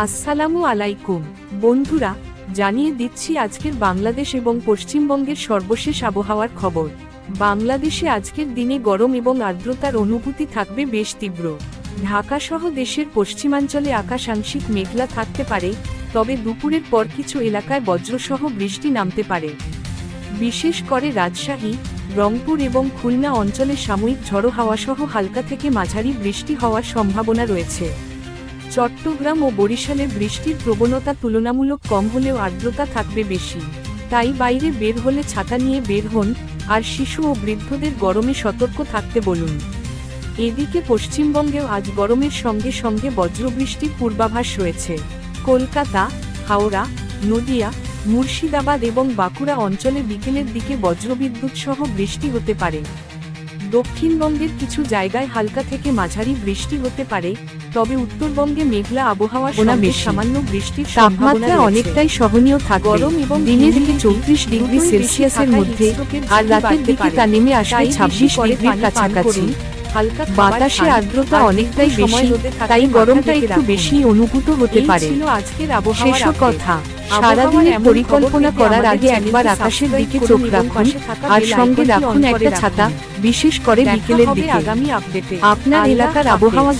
আসসালামু আলাইকুম। বন্ধুরা, জানিয়ে দিচ্ছি আজকের বাংলাদেশ এবং পশ্চিমবঙ্গের সর্বশেষ আবহাওয়ার খবর। বাংলাদেশে আজকের দিনে গরম এবং আর্দ্রতার অনুভূতি থাকবে বেশ তীব্র। ঢাকাসহ দেশের পশ্চিমাঞ্চলে আকাশ আংশিক মেঘলা থাকতে পারে, তবে দুপুরের পর কিছু এলাকায় বজ্রসহ বৃষ্টি নামতে পারে। বিশেষ করে রাজশাহী, রংপুর এবং খুলনা অঞ্চলে সাময়িক ঝড়ো হাওয়াসহ হালকা থেকে মাঝারি বৃষ্টি হওয়ার সম্ভাবনা রয়েছে। চট্টগ্রাম ও বরিশালে বৃষ্টির প্রবণতা তুলনামূলক কম হলেও আর্দ্রতা থাকবে বেশি। তাই বাইরে বের হলে ছাতা নিয়ে বের হন, আর শিশু ও বৃদ্ধদের গরমে সতর্ক থাকতে বলুন। এদিকে পশ্চিমবঙ্গেও আজ গরমের সঙ্গে সঙ্গে বজ্রবৃষ্টির পূর্বাভাস রয়েছে। কলকাতা, হাওড়া, নদিয়া, মুর্শিদাবাদ এবং বাঁকুড়া অঞ্চলে বিকেলের দিকে বজ্রবিদ্যুৎ সহ বৃষ্টি হতে পারে। দক্ষিণবঙ্গের কিছু জায়গায় হালকা থেকে মাঝারি বৃষ্টি হতে পারে তবে উত্তরবঙ্গে মেঘলা আবহাওয়া ওনা সঙ্গে সামান্য বৃষ্টির তাপমাত্রা অনেকটাই সহনীয় থাকবে। গরম এবং দিনে দিকে চৌত্রিশ ডিগ্রি সেলসিয়াসের মধ্যে আর রাতের দিকে তা নেমে আসবে ছাব্বিশ ডিগ্রির কাছাকাছি। হালকা বাতাসে আর্দ্রতা অনেকটাই সময় বেশি তাই গরমটা একটু বেশি অনুভূত হতে পারে। আজকের আপডেট। কথা। সারাদিনের পরিকল্পনা করার আগে একবার আকাশের দিকে চোখ রাখুন আর সঙ্গে রাখুন একটা ছাতা বিশেষ করে বিকেলের দিকে। আগামী আপডেটে আপনার এলাকার আবহাওয়া